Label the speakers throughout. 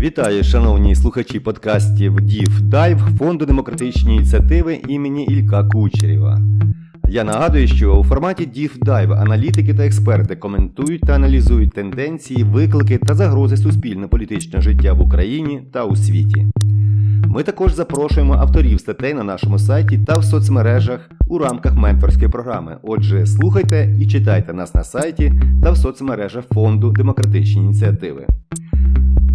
Speaker 1: Вітаю, шановні слухачі подкастів Дів Дайв фонду демократичні ініціативи імені Ілька Кучерєва. Я нагадую, що у форматі Дів Дайв аналітики та експерти коментують та аналізують тенденції, виклики та загрози суспільно-політичного життя в Україні та у світі. Ми також запрошуємо авторів статей на нашому сайті та в соцмережах у рамках менторської програми. Отже, слухайте і читайте нас на сайті та в соцмережах фонду демократичні ініціативи.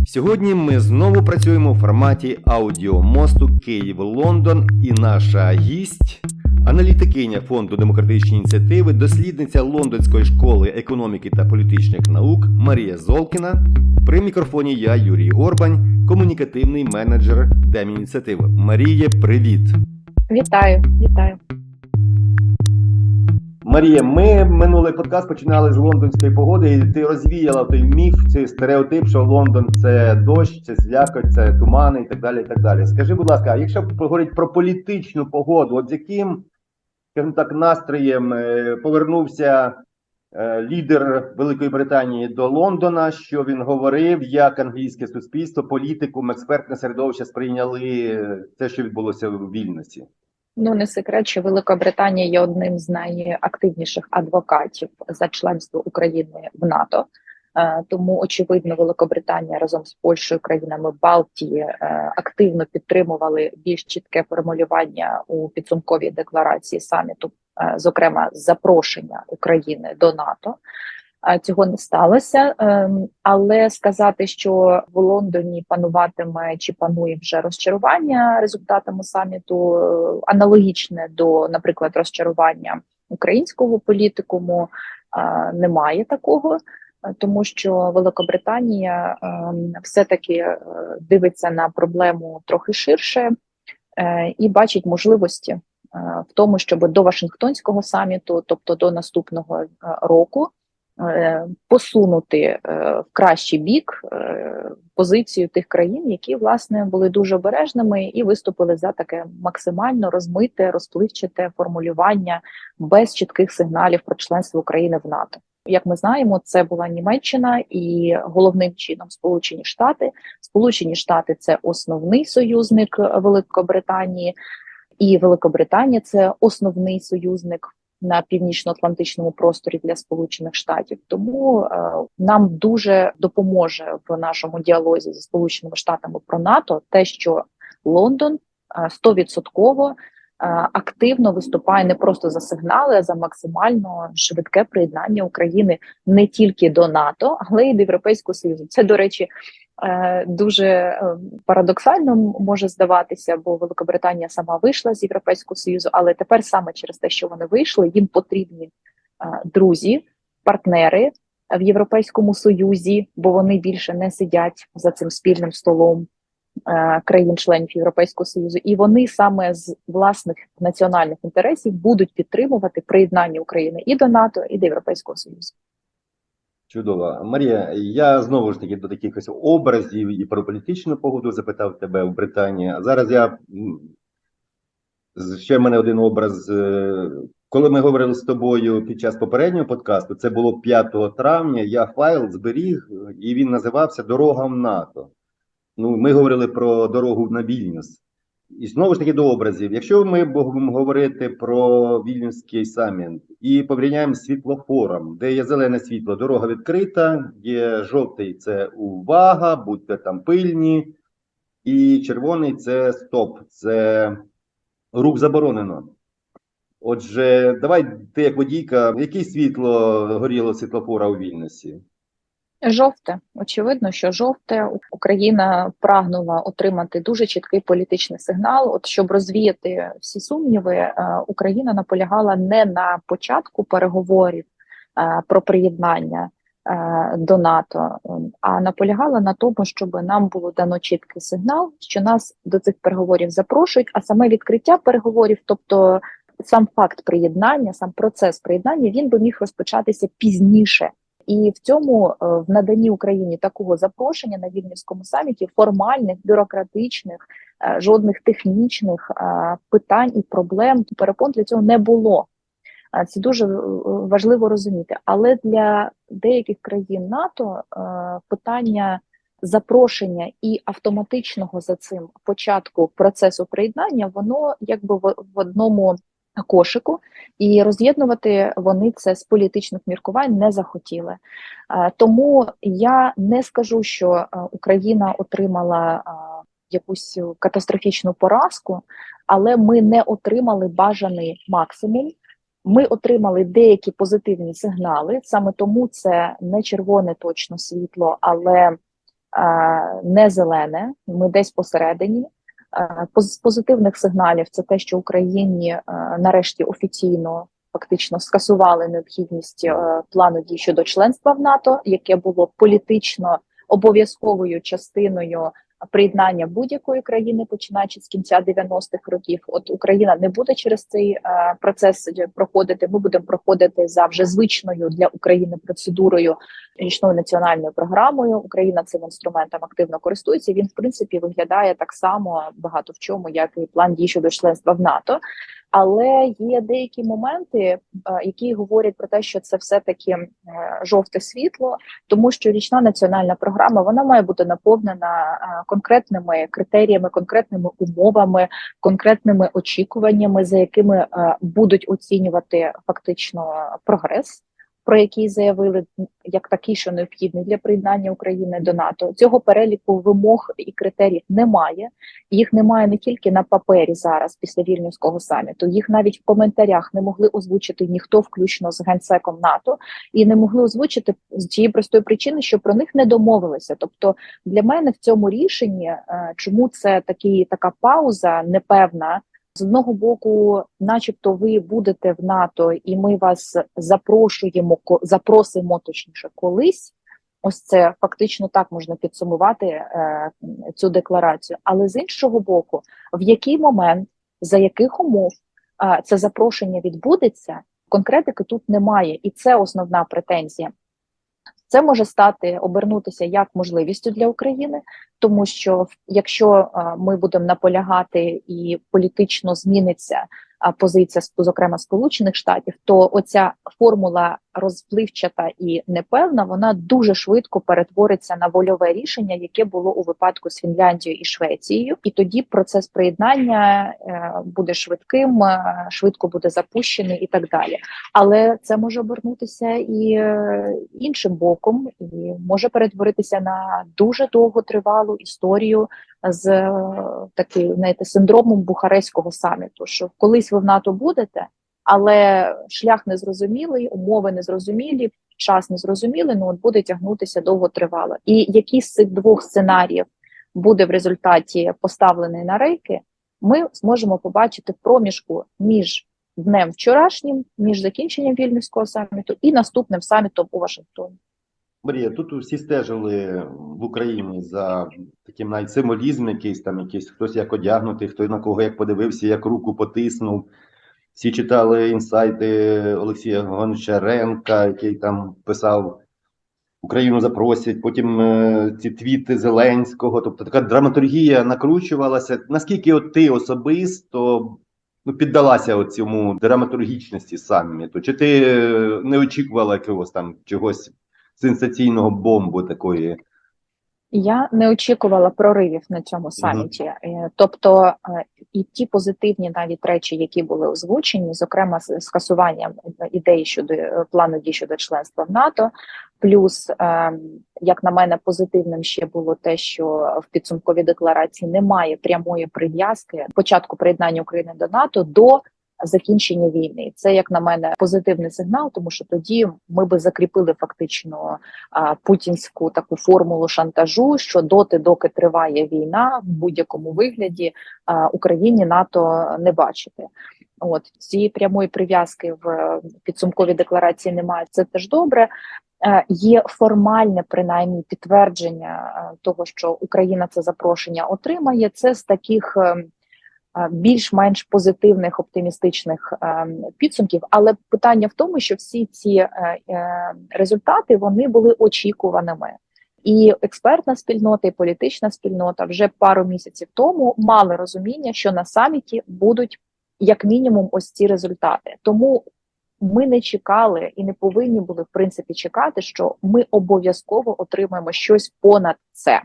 Speaker 1: Сьогодні ми знову працюємо у форматі аудіомосту Київ-Лондон і наша гість, аналітикиня фонду демократичні ініціативи, дослідниця Лондонської школи економіки та політичних наук Марія Золкіна. При мікрофоні я, Юрій Горбань, комунікативний менеджер Демініціатив. Марія, привіт!
Speaker 2: Вітаю, вітаю.
Speaker 1: Марія, ми минулий подкаст починали з лондонської погоди, і ти розвіяла той міф, цей стереотип, що Лондон це дощ, це злякоть, це тумани і так далі. і так далі. Скажи, будь ласка, а якщо поговорити про політичну погоду, от з яким скажімо так, настроєм е, повернувся е, лідер Великої Британії до Лондона, що він говорив, як англійське суспільство, політикум, експертне середовище сприйняли е, те, що відбулося в Вільнюсі?
Speaker 2: Ну не секрет, що Велика Британія є одним з найактивніших адвокатів за членство України в НАТО. Е, Тому очевидно, Великобританія разом з Польщею, країнами Балтії е, активно підтримували більш чітке формулювання у підсумковій декларації саміту, е, зокрема запрошення України до НАТО. Цього не сталося, Ем, але сказати, що в Лондоні пануватиме чи панує вже розчарування результатами саміту, е, аналогічне до, наприклад, розчарування українського політикуму, е, немає такого, е, тому що Великобританія ем, все-таки дивиться на проблему трохи ширше і бачить можливості в тому, щоб до Вашингтонського саміту, тобто до наступного року, посунути е, в кращий бік е, позицію тих країн, які власне були дуже обережними і виступили за таке максимально розмите, розпливчате формулювання без чітких сигналів про членство України в НАТО. Як ми знаємо, це була Німеччина і головним чином Сполучені Штати. Сполучені Штати це основний союзник Великобританії, і Великобританія це основний союзник на північно-атлантичному просторі для Сполучених Штатів. Тому е, нам дуже допоможе в нашому діалозі зі Сполученими Штатами про НАТО те, що Лондон е, стовідсотково е, активно виступає не просто за сигнали, а за максимально швидке приєднання України не тільки до НАТО, але й до Європейського Союзу. Це, до речі, дуже е, парадоксально може здаватися, бо Великобританія сама вийшла з Європейського Союзу, але тепер саме через те, що вони вийшли, їм потрібні е, друзі, партнери в Європейському Союзі, бо вони більше не сидять за цим спільним столом е, країн-членів Європейського Союзу, і вони саме з власних національних інтересів будуть підтримувати приєднання України і до НАТО, і до Європейського Союзу.
Speaker 1: Чудово. Марія, я знову ж таки до таких ось образів і про політичну погоду запитав тебе в Британії. А зараз я ще в мене один образ. е, Коли ми говорили з тобою під час попереднього подкасту, це було 5 травня. Я файл зберіг, і він називався Дорога в НАТО. Ну, ми говорили про дорогу на Вільнюс. І знову ж таки до образів. Якщо ми будемо говорити про Вільнюський саміт і порівняємо з світлофором, де є зелене світло, дорога відкрита, є жовтий це увага, будьте там пильні, і червоний це стоп, це рух заборонено. Отже, давай ти як водійка, яке світло горіло світлофора у Вільнюсі?
Speaker 2: Жовте, очевидно, що жовте Україна прагнула отримати дуже чіткий політичний сигнал. От щоб розвіяти всі сумніви, е, Україна наполягала не на початку переговорів е, про приєднання е, до НАТО, а наполягала на тому, щоб нам було дано чіткий сигнал, що нас до цих переговорів запрошують, а саме відкриття переговорів, тобто сам факт приєднання, сам процес приєднання, він би міг розпочатися пізніше. І в цьому е, в наданні Україні такого запрошення на вільнюському саміті формальних, бюрократичних, е, жодних технічних е, питань і проблем перепон для цього не було. Це дуже важливо розуміти. Але для деяких країн НАТО питання запрошення і автоматичного за цим початку процесу приєднання, воно якби в одному кошику, і роз'єднувати вони це з політичних міркувань не захотіли. Е, Тому я не скажу, що е, Україна отримала е, якусь катастрофічну поразку, але ми не отримали бажаний максимум. Ми отримали деякі позитивні сигнали. Саме тому це не червоне точно світло, але не зелене. Ми десь посередині. Е, З позитивних сигналів це те, що Україні е, нарешті офіційно фактично скасували необхідність е, плану дій щодо членства в НАТО, яке було політично обов'язковою частиною приєднання будь-якої країни, починаючи з кінця 90-х років. От Україна не буде через цей е, процес проходити. Ми будемо проходити за вже звичною для України процедурою річною національною програмою. Україна цим інструментом активно користується. Він в принципі виглядає так само багато в чому, як і план дій щодо членства в НАТО. Але є деякі моменти, е, які говорять про те, що це все таки е, жовте світло, тому що річна національна програма вона має бути наповнена е, конкретними критеріями, конкретними умовами, конкретними очікуваннями, за якими будуть оцінювати фактично прогрес. Про який заявили як такий, що необхідний для приєднання України до НАТО, цього переліку вимог і критеріїв немає. Їх немає не тільки на папері зараз після вільнюського саміту. Їх навіть в коментарях не могли озвучити ніхто, включно з генсеком НАТО, і не могли озвучити з тієї простої причини, що про них не домовилися. Тобто для мене в цьому рішенні, е, чому це такий така пауза непевна. З одного боку, начебто, ви будете в НАТО, і ми вас запрошуємо, запросимо точніше колись. Ось це фактично так можна підсумувати е, цю декларацію. Але з іншого боку, в який момент, за яких умов е, це запрошення відбудеться, конкретики тут немає, і це основна претензія. Це може стати обернутися як можливістю для України, тому що якщо ми будемо наполягати і політично зміниться позиція зокрема Сполучених Штатів, то оця формула розпливчата і непевна, вона дуже швидко перетвориться на вольове рішення, яке було у випадку з Фінляндією і Швецією, і тоді процес приєднання е, буде швидким, е, швидко буде запущений і так далі. Але це може обернутися і е, іншим боком, і може перетворитися на дуже довготривалу історію з таким знаєте, синдромом Бухарестського саміту. Що колись ви в НАТО будете, але шлях незрозумілий, умови незрозумілі, час незрозумілий, ну от буде тягнутися довготривало. І який з цих двох сценаріїв буде в результаті поставлений на рейки, ми зможемо побачити проміжку між днем вчорашнім, між закінченням вільнюського саміту і наступним самітом у Вашингтоні.
Speaker 1: Марія, тут всі стежили в Україні за таким навіть символізм, якийсь там, якийсь хтось як одягнутий, хто на кого як подивився, як руку потиснув. Всі читали інсайти Олексія Гончаренка, який там писав Україну запросять, потім е, ці твіти Зеленського. Тобто така драматургія накручувалася. Наскільки от ти особисто ну, піддалася цьому драматургічності саміту? Чи ти е, не очікувала якогось там чогось сенсаційного бомбу такої?
Speaker 2: Я не очікувала проривів на цьому саміті. Е, Тобто, е, і ті позитивні навіть речі, які були озвучені, зокрема з скасуванням ідеї щодо е, плану дій щодо членства в НАТО. Плюс, е, як на мене, позитивним ще було те, що в підсумковій декларації немає прямої прив'язки початку приєднання України до НАТО до закінчення війни. Це як на мене позитивний сигнал, тому що тоді ми би закріпили фактично путінську таку формулу шантажу, що доти, доки триває війна, в будь-якому вигляді Україні НАТО не бачити. От цієї прямої прив'язки в е, підсумковій декларації немає. Це теж добре. Е, Є формальне принаймні підтвердження е, того, що Україна це запрошення отримає. Це з таких е, е, більш-менш позитивних оптимістичних е, підсумків. Але питання в тому, що всі ці е, е, результати вони були очікуваними. І експертна спільнота, і політична спільнота вже пару місяців тому мали розуміння, що на саміті будуть як мінімум ось ці результати. Тому ми не чекали і не повинні були в принципі чекати, що ми обов'язково отримаємо щось понад це.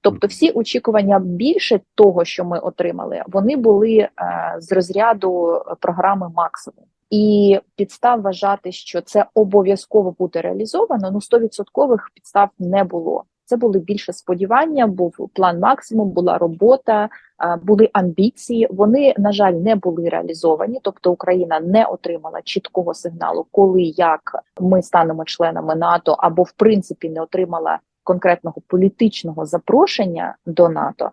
Speaker 2: Тобто, всі очікування більше того, що ми отримали, вони були е, з розряду програми максимум. І підстав вважати, що це обов'язково буде реалізовано, ну 100% підстав не було. Це були більше сподівання, був план максимум, була робота, е, були амбіції. Вони, на жаль, не були реалізовані. Тобто Україна не отримала чіткого сигналу, коли як ми станемо членами НАТО, або в принципі не отримала конкретного політичного запрошення до НАТО,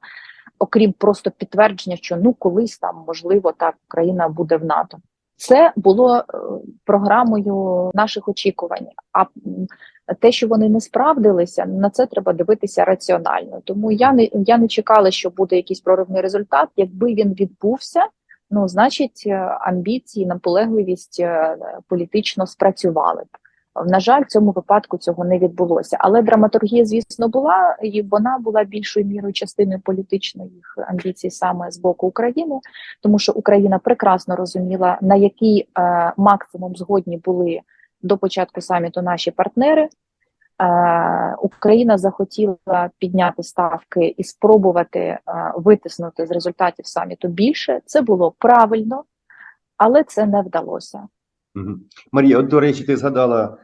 Speaker 2: окрім просто підтвердження, що ну колись там можливо так Україна буде в НАТО. Це було е, програмою наших очікувань. А те, що вони не справдилися, на це треба дивитися раціонально. Тому я не я не чекала, що буде якийсь проривний результат. Якби він відбувся, ну значить е, амбіції, наполегливість е, політично спрацювали б. На жаль, в цьому випадку цього не відбулося. Але драматургія, звісно, була, і вона була більшою мірою частиною політичних амбіцій саме з боку України, тому що Україна прекрасно розуміла, на який е, максимум згодні були до початку саміту наші партнери. Е, Україна захотіла підняти ставки і спробувати е, витиснути з результатів саміту більше. Це було правильно, але це не вдалося.
Speaker 1: Марія, от, до речі, ти згадала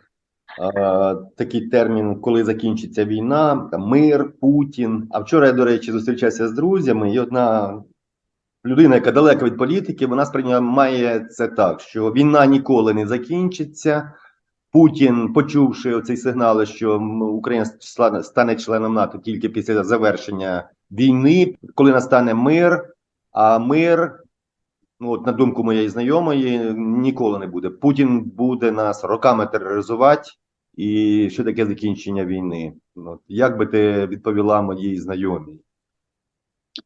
Speaker 1: а, такий термін, коли закінчиться війна, там, мир, Путін. А вчора я, до речі, зустрічався з друзями, і одна людина, яка далека від політики, вона сприймає це так, що війна ніколи не закінчиться. Путін, почувши оцей сигнал, що Україна стане членом НАТО тільки після завершення війни, коли настане мир, а мир Ну, от на думку моєї знайомої, ніколи не буде. Путін буде нас роками тероризувати, і що таке закінчення війни? От, як би ти відповіла моїй знайомій?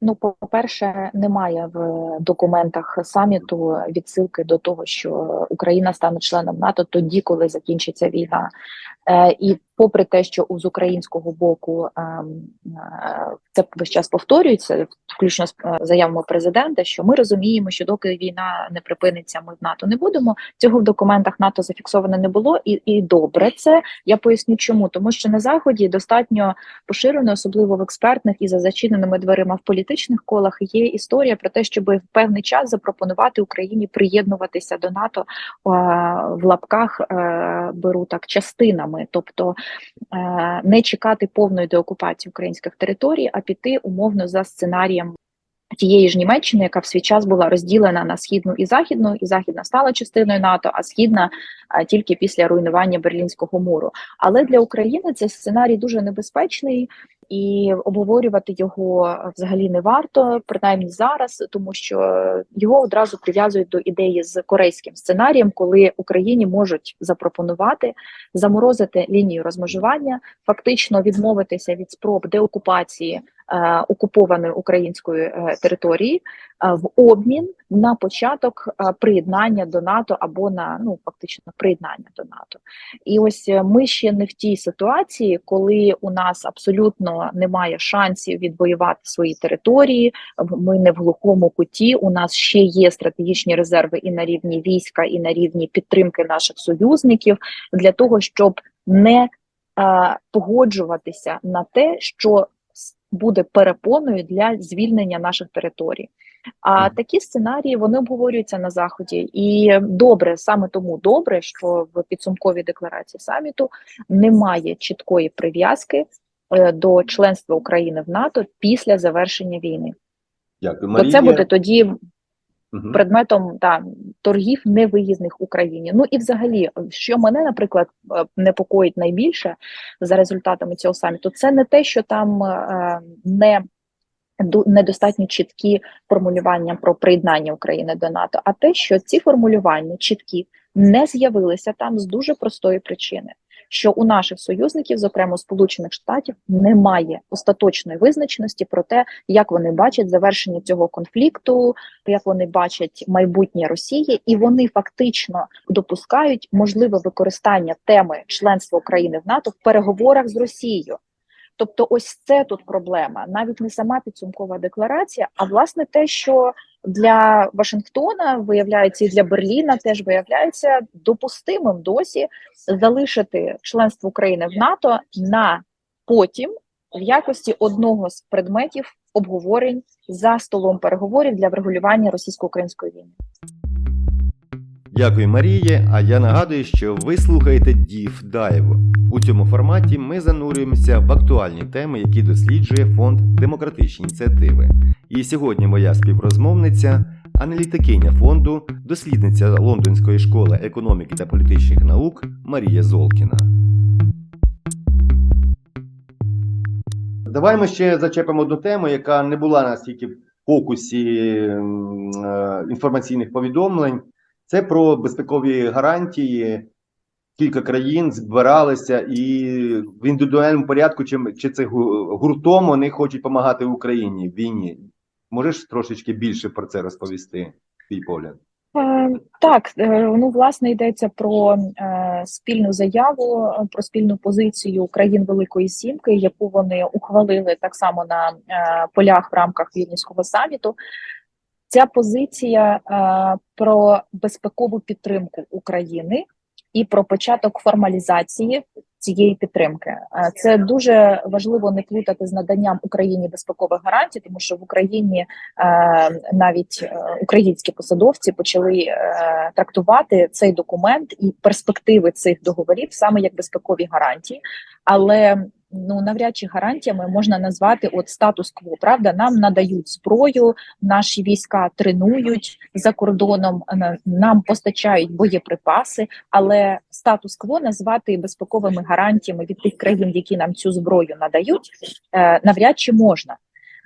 Speaker 2: Ну, по-перше, немає в документах саміту відсилки до того, що Україна стане членом НАТО тоді, коли закінчиться війна. Е, і попри те, що з українського боку ем, е, це весь час повторюється, включно з е, заявами президента, що ми розуміємо, що доки війна не припиниться, ми в НАТО не будемо. Цього в документах НАТО зафіксовано не було, і, і добре це. Я поясню, чому тому, що на заході достатньо поширено, особливо в експертних і за зачиненими дверима в політичних колах, є історія про те, щоб в певний час запропонувати Україні приєднуватися до НАТО в лапках е, беру так частинами, тобто е, не чекати повної деокупації українських територій, а піти умовно за сценарієм. Тієї ж Німеччини, яка в свій час була розділена на східну і західну, і західна стала частиною НАТО, а східна тільки після руйнування Берлінського муру. Але для України цей сценарій дуже небезпечний, і обговорювати його взагалі не варто, принаймні зараз, тому що його одразу прив'язують до ідеї з корейським сценарієм, коли Україні можуть запропонувати заморозити лінію розмежування, фактично відмовитися від спроб деокупації окупованої української е, території е, в обмін на початок е, приєднання до НАТО або на ну фактично приєднання до НАТО. І ось е, ми ще не в тій ситуації, коли у нас абсолютно немає шансів відвоювати свої території. Ми не в глухому куті. У нас ще є стратегічні резерви і на рівні війська, і на рівні підтримки наших союзників для того, щоб не е, погоджуватися на те, що буде перепоною для звільнення наших територій. А такі сценарії вони обговорюються на заході, і добре, саме тому добре, що в підсумковій декларації саміту немає чіткої прив'язки е, до членства України в НАТО після завершення війни.
Speaker 1: Дякую,
Speaker 2: То це буде тоді
Speaker 1: Мгм.
Speaker 2: предметом та торгів невиїзних Україні. Ну і взагалі, що мене, наприклад, е, непокоїть найбільше за результатами цього саміту, це не те, що там е, не недостатньо чіткі формулювання про приєднання України до НАТО, а те, що ці формулювання чіткі не з'явилися там з дуже простої причини. Що у наших союзників, зокрема Сполучених Штатів, немає остаточної визначеності про те, як вони бачать завершення цього конфлікту, як вони бачать майбутнє Росії, і вони фактично допускають можливе використання теми членства України в НАТО в переговорах з Росією. Тобто, ось це тут проблема, навіть не сама підсумкова декларація, а власне те, що для Вашингтона виявляється і для Берліна теж виявляється допустимим досі залишити членство України в НАТО на потім, в якості одного з предметів обговорень за столом переговорів для врегулювання російсько-української війни.
Speaker 1: Дякую, Маріє. А я нагадую, що ви слухаєте Deep Dive. У цьому форматі ми занурюємося в актуальні теми, які досліджує фонд демократичні ініціативи. І сьогодні моя співрозмовниця, аналітикиня фонду, дослідниця Лондонської школи економіки та політичних наук Марія Золкіна. Давай ми ще зачепимо одну тему, яка не була настільки в фокусі е, інформаційних повідомлень. Це про безпекові гарантії. Кілька країн збиралися і в індивідуальному порядку, чи, чи це гу- гуртом вони хочуть допомагати Україні в війні. Можеш трошечки більше про це розповісти, твій погляд?
Speaker 2: Е, Так, е, ну власне йдеться про е, спільну заяву, про спільну позицію країн Великої Сімки, яку вони ухвалили так само на полях в рамках Вільнюського саміту. Ця позиція е, про безпекову підтримку України і про початок формалізації цієї підтримки. Е, Це дуже важливо не плутати з наданням Україні безпекових гарантій, тому що в Україні е, навіть е, українські посадовці почали е, трактувати цей документ і перспективи цих договорів саме як безпекові гарантії, але ну навряд чи гарантіями можна назвати от статус-кво. Правда, нам надають зброю, наші війська тренують за кордоном, нам постачають боєприпаси, але статус-кво назвати безпековими гарантіями від тих країн, які нам цю зброю надають, е, навряд чи можна.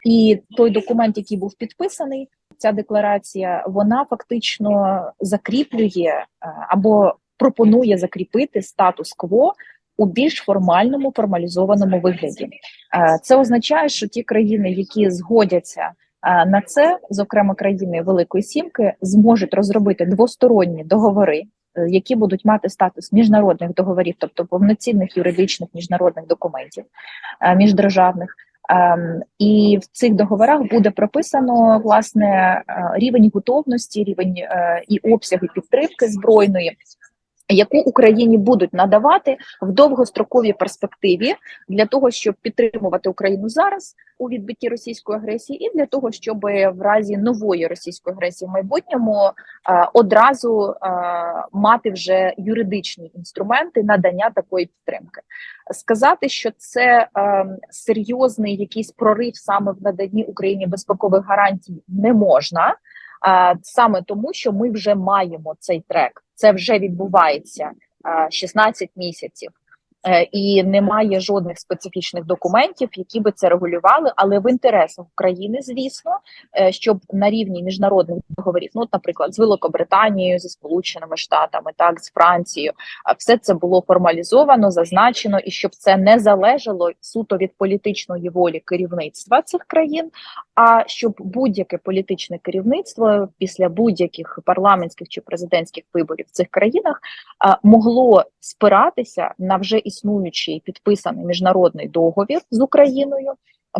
Speaker 2: І той документ, який був підписаний, ця декларація, вона фактично закріплює е, або пропонує закріпити статус-кво у більш формальному формалізованому вигляді. Е, Це означає, що ті країни, які згодяться е, на це, зокрема країни Великої Сімки, зможуть розробити двосторонні договори, е, які будуть мати статус міжнародних договорів, тобто повноцінних юридичних міжнародних документів міждержавних. Ем, І в цих договорах буде прописано власне рівень готовності, рівень і обсяги підтримки збройної, яку Україні будуть надавати в довгостроковій перспективі для того, щоб підтримувати Україну зараз у відбитті російської агресії, і для того, щоб в разі нової російської агресії в майбутньому е, одразу е, мати вже юридичні інструменти надання такої підтримки. Сказати, що це е, серйозний якийсь прорив саме в наданні Україні безпекових гарантій не можна. Саме тому, що ми вже маємо цей трек. Це вже відбувається а, 16 місяців. Е, І немає жодних специфічних документів, які би це регулювали, але в інтересах України, звісно, е, щоб на рівні міжнародних договорів, ну, наприклад, з Великобританією, зі Сполученими Штатами, так з Францією, все це було формалізовано, зазначено, і щоб це не залежало суто від політичної волі керівництва цих країн, а щоб будь-яке політичне керівництво після будь-яких парламентських чи президентських виборів в цих країнах могло спиратися на вже існуючий підписаний міжнародний договір з Україною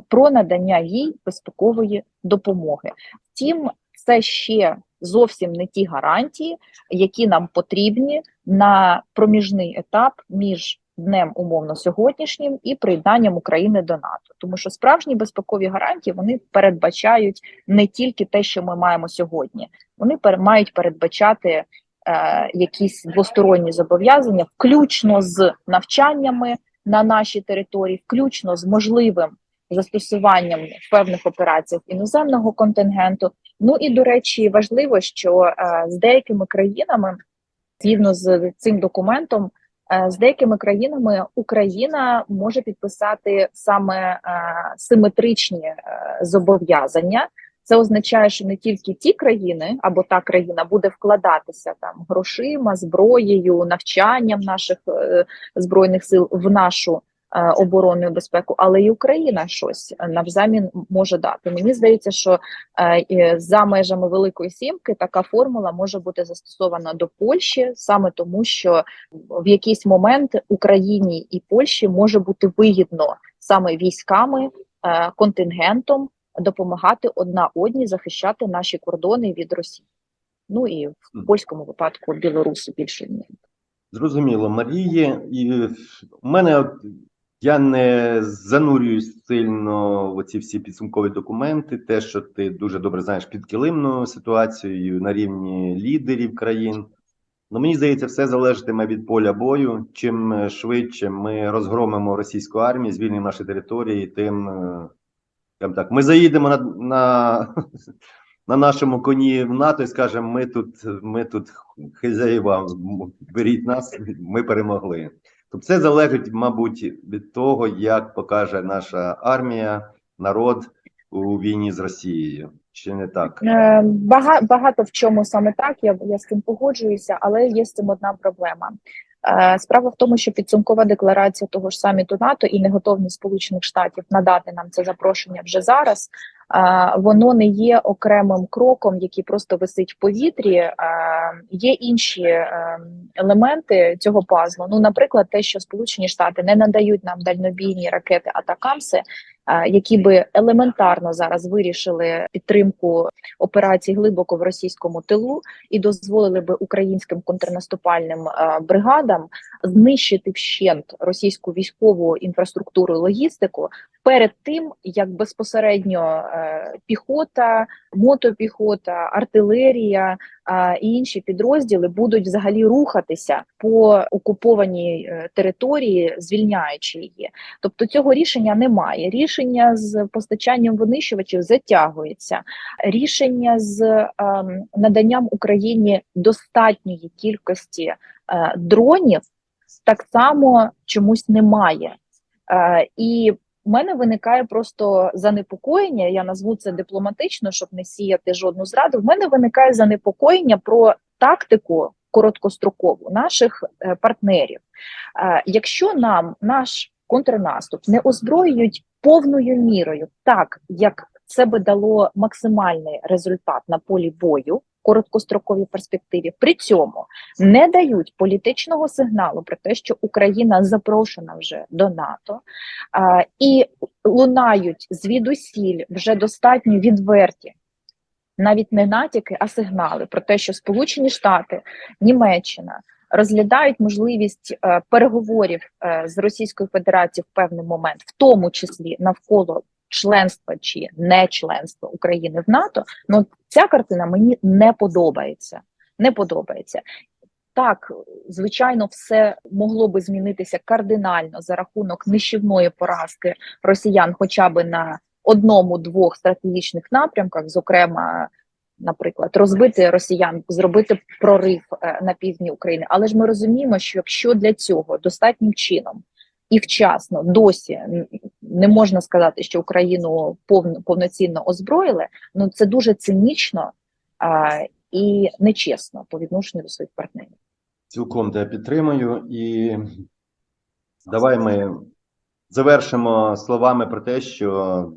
Speaker 2: про надання їй безпекової допомоги. Втім, це ще зовсім не ті гарантії, які нам потрібні на проміжний етап між днем умовно сьогоднішнім і приєднанням України до НАТО, тому що справжні безпекові гарантії вони передбачають не тільки те, що ми маємо сьогодні, вони мають передбачати якісь двосторонні зобов'язання, включно з навчаннями на нашій території, включно з можливим застосуванням в певних операціях іноземного контингенту. Ну і до речі, важливо, що е, з деякими країнами, згідно з цим документом, е, з деякими країнами Україна може підписати саме е, симетричні е, зобов'язання. Це означає, що не тільки ті країни або та країна буде вкладатися там грошима, зброєю, навчанням наших е, збройних сил в нашу е, оборонну безпеку, але й Україна щось навзамін може дати. Мені здається, що е, за межами Великої Сімки така формула може бути застосована до Польщі саме тому, що в якийсь момент Україні і Польщі може бути вигідно саме військами, е, контингентом допомагати одна одній захищати наші кордони від Росії. Ну і в польському випадку білоруси більше ні.
Speaker 1: Зрозуміло, Маріє. І в мене Я не занурююсь сильно в оці всі підсумкові документи. Те, що ти дуже добре знаєш підкилимну ситуацію на рівні лідерів країн. Ну, мені здається, все залежатиме від поля бою. Чим швидше ми розгромимо російську армію, звільнимо наші території, тим е, скажімо так, ми заїдемо на, на, на нашому коні в НАТО і скажемо: ми тут, ми тут хазяїва, беріть нас, ми перемогли. Тобто це залежить, мабуть, від того, як покаже наша армія, народ у війні з Росією. Чи не так?
Speaker 2: Е, Бага, багато в чому саме так, я, я з цим погоджуюся, але є з цим одна проблема. Е, Справа в тому, що підсумкова декларація того ж саміту НАТО і неготовність Сполучених Штатів надати нам це запрошення вже зараз. е, Воно не є окремим кроком, який просто висить в повітрі. Е, Є інші елементи цього пазлу. Ну, наприклад, те, що Сполучені Штати не надають нам дальнобійні ракети Атакамси, які би елементарно зараз вирішили підтримку операцій глибоко в російському тилу і дозволили би українським контрнаступальним бригадам знищити вщент російську військову інфраструктуру і логістику перед тим, як безпосередньо е, піхота, мотопіхота, артилерія і інші підрозділи будуть взагалі рухатися по окупованій е, території, звільняючи її. Тобто цього рішення немає. Рішення з постачанням винищувачів затягується. Рішення з ем, наданням Україні достатньої кількості е, дронів так само чомусь немає. Е, і в мене виникає просто занепокоєння. Я назву це дипломатично, щоб не сіяти жодну зраду. В мене виникає занепокоєння про тактику короткострокову наших е, партнерів. Якщо нам наш контрнаступ не озброюють повною мірою, так як це би дало максимальний результат на полі бою. в Короткостроковій перспективі при цьому не дають політичного сигналу про те, що Україна запрошена вже до НАТО, а, і лунають звідусіль вже достатньо відверті, навіть не натяки, а сигнали про те, що Сполучені Штати, Німеччина розглядають можливість е, переговорів е, з Російською Федерацією в певний момент, в тому числі навколо членства чи не членства України в НАТО. Ну ця картина мені не подобається. Не подобається. Так, звичайно, все могло би змінитися кардинально за рахунок нищівної поразки росіян, хоча б на одному-двох стратегічних напрямках, зокрема, наприклад, розбити росіян, зробити прорив е, на півдні України. Але ж ми розуміємо, що якщо для цього достатнім чином і вчасно досі не можна сказати, що Україну повно повноцінно озброїли, ну це дуже цинічно а, і нечесно по відношенню до своїх партнерів.
Speaker 1: Цілком тебе підтримую. І давай ми завершимо словами про те, що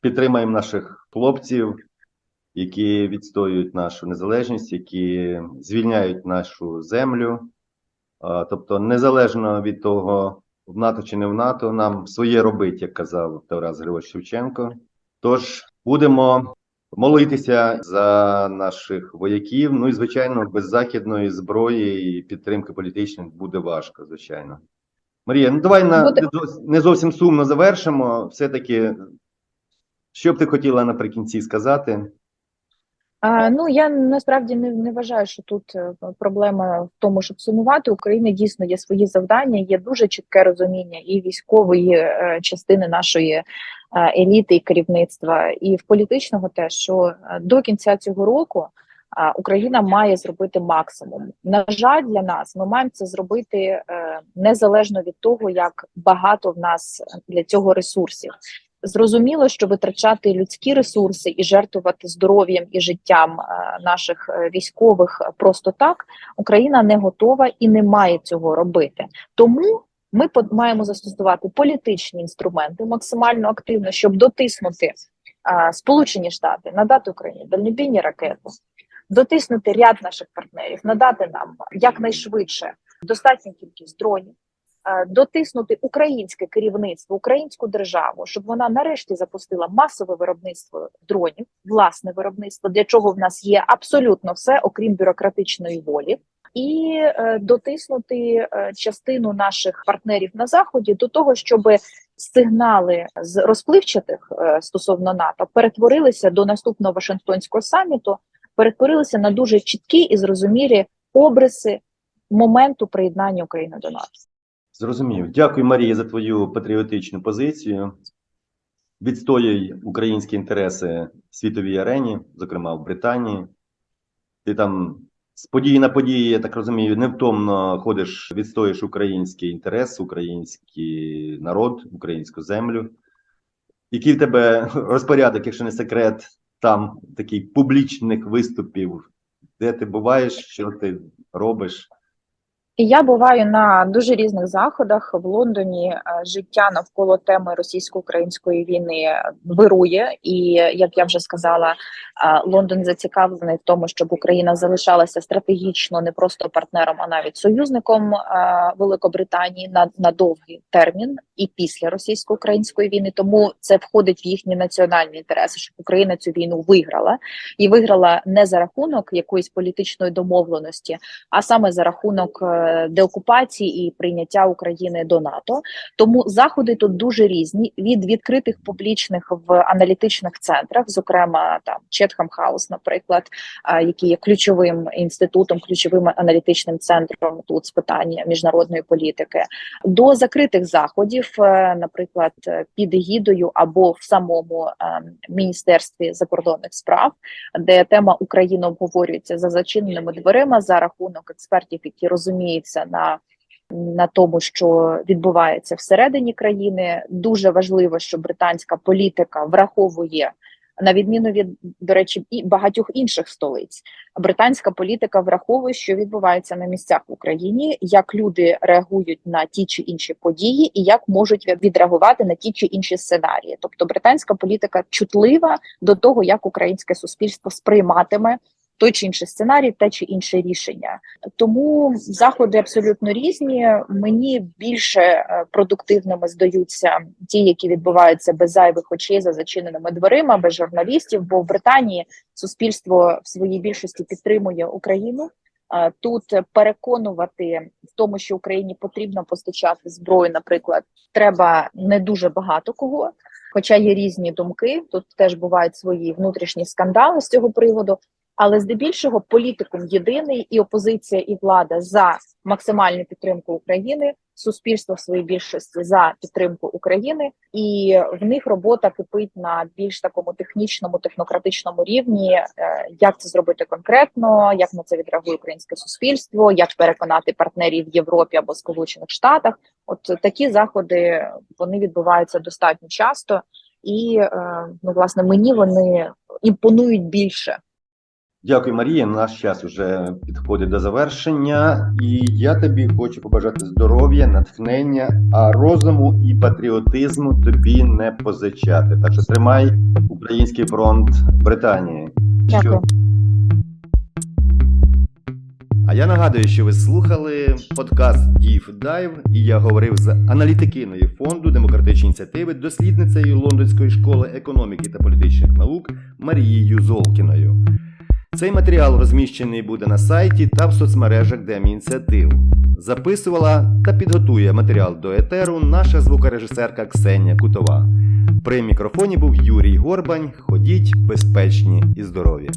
Speaker 1: підтримаємо наших хлопців, які відстоюють нашу незалежність, які звільняють нашу землю. Тобто, незалежно від того, в НАТО чи не в НАТО, нам своє робить, як казав Тарас Григорович Шевченко. Тож будемо молитися за наших вояків. Ну і звичайно, без західної зброї і підтримки політичної буде важко, звичайно. Марія, ну давай на не зовс- не зовсім сумно завершимо. Все-таки, що б ти хотіла наприкінці сказати?
Speaker 2: А, ну я насправді не, не вважаю, що тут е, проблема в тому, щоб сумувати. України дійсно є свої завдання, є дуже чітке розуміння і військової е, частини нашої е, еліти і керівництва, і в політичного теж, що до кінця цього року Україна має зробити максимум. На жаль, для нас ми маємо це зробити е, незалежно від того, як багато в нас для цього ресурсів. Зрозуміло, що витрачати людські ресурси і жертвувати здоров'ям і життям е, наших е, військових просто так Україна не готова і не має цього робити. Тому ми маємо застосувати політичні інструменти максимально активно, щоб дотиснути е, Сполучені Штати, надати Україні дальнобійні ракети, дотиснути ряд наших партнерів, надати нам якнайшвидше достатню кількість дронів дотиснути українське керівництво, українську державу, щоб вона нарешті запустила масове виробництво дронів, власне виробництво, для чого в нас є абсолютно все, окрім бюрократичної волі. і е, дотиснути е, частину наших партнерів на заході до того, щоб сигнали з розпливчатих е, стосовно НАТО перетворилися до наступного Вашингтонського саміту, перетворилися на дуже чіткі і зрозумілі обриси моменту приєднання України до НАТО.
Speaker 1: Зрозумів. Дякую, Марія, за твою патріотичну позицію. Відстоюй українські інтереси в світовій арені, зокрема в Британії. Ти там з події на події, я так розумію, невтомно ходиш, відстоїш український інтерес, український народ, українську землю. Який в тебе розпорядок, якщо не секрет, там таких публічних виступів, де ти буваєш, що ти робиш?
Speaker 2: Я буваю на дуже різних заходах в Лондоні. е, Життя навколо теми російсько-української війни вирує, і як я вже сказала, е, Лондон зацікавлений в тому, щоб Україна залишалася стратегічно не просто партнером, а навіть союзником е, Великобританії на, на довгий термін і після російсько-української війни. Тому це входить в їхні національні інтереси, щоб Україна цю війну виграла і виграла не за рахунок якоїсь політичної домовленості, а саме за рахунок деокупації і прийняття України до НАТО. Тому заходи тут дуже різні від відкритих публічних в аналітичних центрах, зокрема там Четхам Хаус, наприклад, який є ключовим інститутом, ключовим аналітичним центром тут з питань міжнародної політики, до закритих заходів, е, наприклад, е, під егідою або в самому е, міністерстві закордонних справ, де тема України обговорюється за зачиненими дверима за рахунок експертів, які розуміються на на тому, що відбувається всередині країни, дуже важливо, що британська політика враховує на відміну від до речі, і багатьох інших столиць. Британська політика враховує, що відбувається на місцях в Україні, як люди реагують на ті чи інші події, і як можуть відреагувати на ті чи інші сценарії. Тобто, британська політика чутлива до того, як українське суспільство сприйматиме той чи інший сценарій, те чи інше рішення. Тому заходи абсолютно різні. Мені більше е, продуктивними здаються ті, які відбуваються без зайвих очей за зачиненими дверима, без журналістів. Бо в Британії суспільство в своїй більшості підтримує Україну. Е, Тут переконувати в тому, що Україні потрібно постачати зброю, наприклад, треба не дуже багато кого. Хоча є різні думки, тут теж бувають свої внутрішні скандали з цього приводу. Але здебільшого політикум єдиний і опозиція, і влада за максимальну підтримку України, суспільство в своїй більшості за підтримку України, і в них робота кипить на більш такому технічному, технократичному рівні. е, Як це зробити конкретно, як на це відреагує українське суспільство, як переконати партнерів в Європі або Сполучених Штатах? От такі заходи вони відбуваються достатньо часто, і е, ну власне мені вони імпонують більше.
Speaker 1: Дякую, Марія. Наш час вже підходить до завершення, і я тобі хочу побажати здоров'я, натхнення, а розуму і патріотизму тобі не позичати. Так що тримай український фронт Британії.
Speaker 2: Дякую.
Speaker 1: А я нагадую, що ви слухали подкаст Дів Дайв, і я говорив з аналітикиною фонду демократичні ініціативи, дослідницею Лондонської школи економіки та політичних наук Марією Золкіною. Цей матеріал розміщений буде на сайті та в соцмережах Демініціатив. Записувала та підготує матеріал до етеру наша звукорежисерка Ксенія Кутова. При мікрофоні був Юрій Горбань. Ходіть безпечні і здорові!